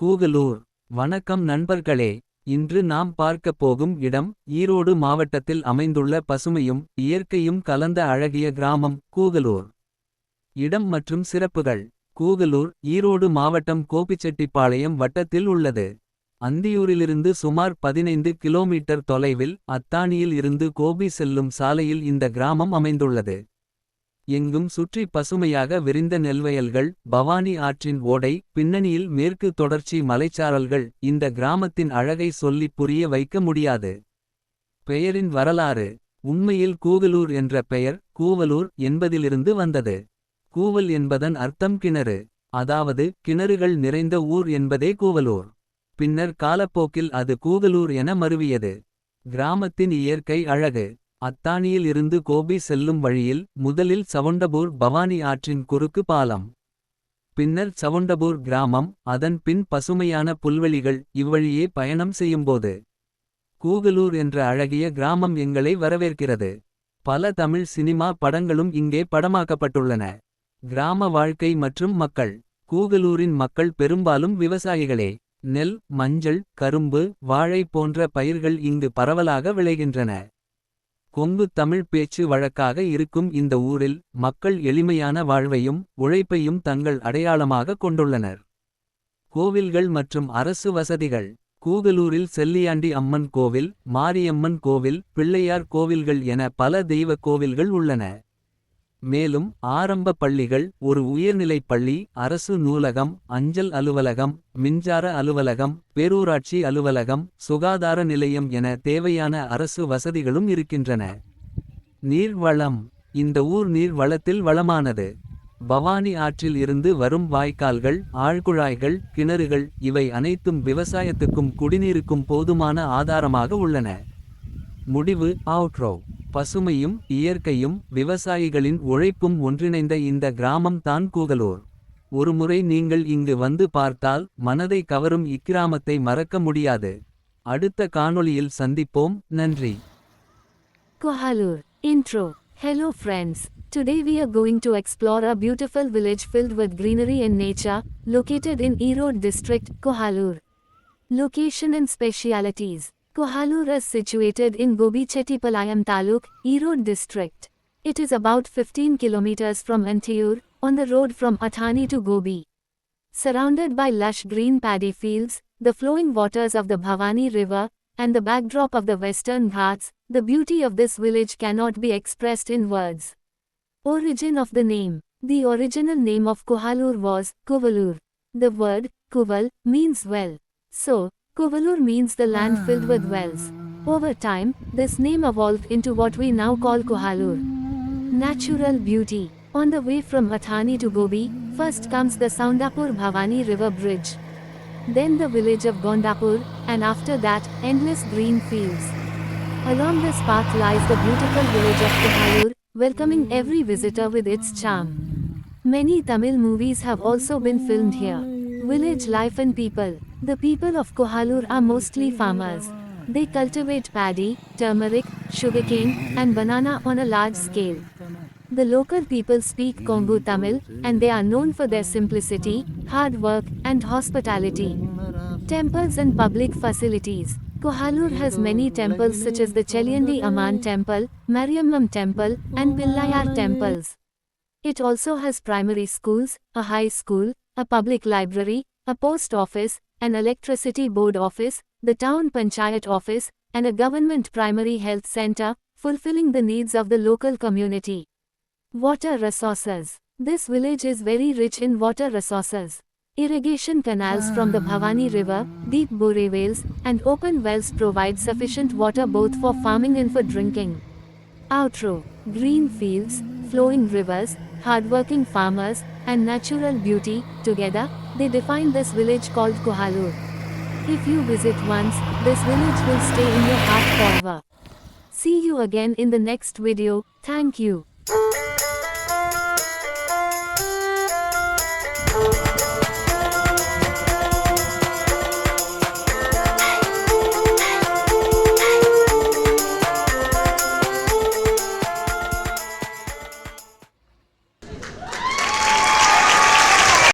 கூகலூர். வணக்கம் நண்பர்களே இன்று நாம் பார்க்கப் போகும் இடம் ஈரோடு மாவட்டத்தில் அமைந்துள்ள பசுமையும் இயற்கையும் கலந்த அழகிய கிராமம் கூகலூர். இடம் மற்றும் சிறப்புகள். கூகலூர் ஈரோடு மாவட்டம் கோபிச்செட்டிப்பாளையம் வட்டத்தில் உள்ளது. அந்தியூரிலிருந்து சுமார் பதினைந்து கிலோமீட்டர் தொலைவில் அத்தானியில் இருந்து கோபி செல்லும் சாலையில் இந்த கிராமம் அமைந்துள்ளது. எங்கும் சுற்றி பசுமையாக விரிந்த நெல்வயல்கள் பவானி ஆற்றின் ஓடை பின்னணியில் மேற்கு தொடர்ச்சி மலைச்சாரல்கள் இந்த கிராமத்தின் அழகை சொல்லிப் புரிய வைக்க முடியாது. பெயரின் வரலாறு உண்மையில் கூகலூர் என்ற பெயர் கூவலூர் என்பதிலிருந்து வந்தது. கூவல் என்பதன் அர்த்தம் கிணறு அதாவது கிணறுகள் நிறைந்த ஊர் என்பதே கூவலூர். பின்னர் காலப்போக்கில் அது கூகலூர் என மருவியது. கிராமத்தின் இயற்கை அழகு அத்தானியில் இருந்து கோபி செல்லும் வழியில் முதலில் சவுண்டபூர் பவானி ஆற்றின் குறுக்கு பாலம். பின்னர் சவுண்டபூர் கிராமம் அதன் பின் பசுமையான புல்வெளிகள் இவ்வழியே பயணம் செய்யும்போது. கூகலூர் என்ற அழகிய கிராமம் எங்களை வரவேற்கிறது. பல தமிழ் சினிமா படங்களும் இங்கே படமாக்கப்பட்டுள்ளன. கிராம வாழ்க்கை மற்றும் மக்கள் கூகலூரின் மக்கள் பெரும்பாலும் விவசாயிகளே. நெல் மஞ்சள் கரும்பு வாழை போன்ற பயிர்கள் இங்கு பரவலாக விளைகின்றன. கொங்கு தமிழ் பேச்சு வழக்காக இருக்கும் இந்த ஊரில் மக்கள் எளிமையான வாழ்வையும் உழைப்பையும் தங்கள் அடையாளமாக கொண்டுள்ளனர். கோவில்கள் மற்றும் அரசு வசதிகள். கூகலூரில் செல்லியாண்டி அம்மன் கோவில் மாரியம்மன் கோவில் பிள்ளையார் கோவில்கள் என பல தெய்வ கோவில்கள் உள்ளன. மேலும் ஆரம்ப பள்ளிகள் ஒரு உயர்நிலைப் பள்ளி அரசு நூலகம் அஞ்சல் அலுவலகம் மின்சார அலுவலகம் பேரூராட்சி அலுவலகம் சுகாதார நிலையம் என தேவையான அரசு வசதிகளும் இருக்கின்றன. நீர் வளம் இந்த ஊர் நீர் வளத்தில் வளமானது. பவானி ஆற்றில் இருந்து வரும் வாய்க்கால்கள் ஆழ்குழாய்கள் கிணறுகள் இவை அனைத்தும் விவசாயத்துக்கும் குடிநீருக்கும் போதுமான ஆதாரமாக உள்ளன. முடிவு. அவுட்ரோ பசுமையும் இயற்கையும் விவசாயிகளின் உழைப்பும் ஒன்றிணைந்த இந்த கிராமம் தான் கூகலூர் ஒருமுறை நீங்கள் இங்கு வந்து பார்த்தால் மனதை கவரும் இக்கிராமத்தை மறக்க முடியாது அடுத்த காணொளியில் சந்திப்போம் நன்றி Kohalur. Intro. Hello friends. Today we are going to explore a beautiful village filled with greenery and nature, located in Erode district, Kohalur. Location and specialities. Kohalur is situated in Gobi Chettipalayam Taluk, Erode district. It is about 15 kilometers from Antiyur, on the road from Athani to Gobi. Surrounded by lush green paddy fields, the flowing waters of the Bhavani River, and the backdrop of the western Ghats, the beauty of this village cannot be expressed in words. Origin of the name The original name of Kohalur was Kuvalur. The word Kuval means well. So, Kuvalur means the land filled with ah. wells. Over time, this name evolved into what we now call Kohalur. Natural beauty. On the way from Athani to Gobi, first comes the Soundapur Bhavani River Bridge. Then the village of Gondapur, and after that, endless green fields. Along this path lies the beautiful village of Kohalur, welcoming every visitor with its charm. Many Tamil movies have also been filmed here. Village life and people. The people of Kohalur are mostly farmers. They cultivate paddy, turmeric, sugarcane, and banana on a large scale. The local people speak Kongu Tamil, and they are known for their simplicity, hard work, and hospitality. Temples and public facilities. Kohalur has many temples such as the Cheliandi Aman Temple, Mariamman Temple, and Pillayar temples. It also has primary schools, a high school, a public library, a post office, an electricity board office, the town panchayat office, and a government primary health center, fulfilling the needs of the local community. Water resources. This village is very rich in water resources. Irrigation canals from the Bhavani River, deep borewells, and open wells provide sufficient water both for farming and for drinking. Outro. Green fields, flowing rivers, hardworking farmers, and natural beauty, together, they define this village called Kohalur. If you visit once, this village will stay in your heart forever. See you again in the next video, thank you.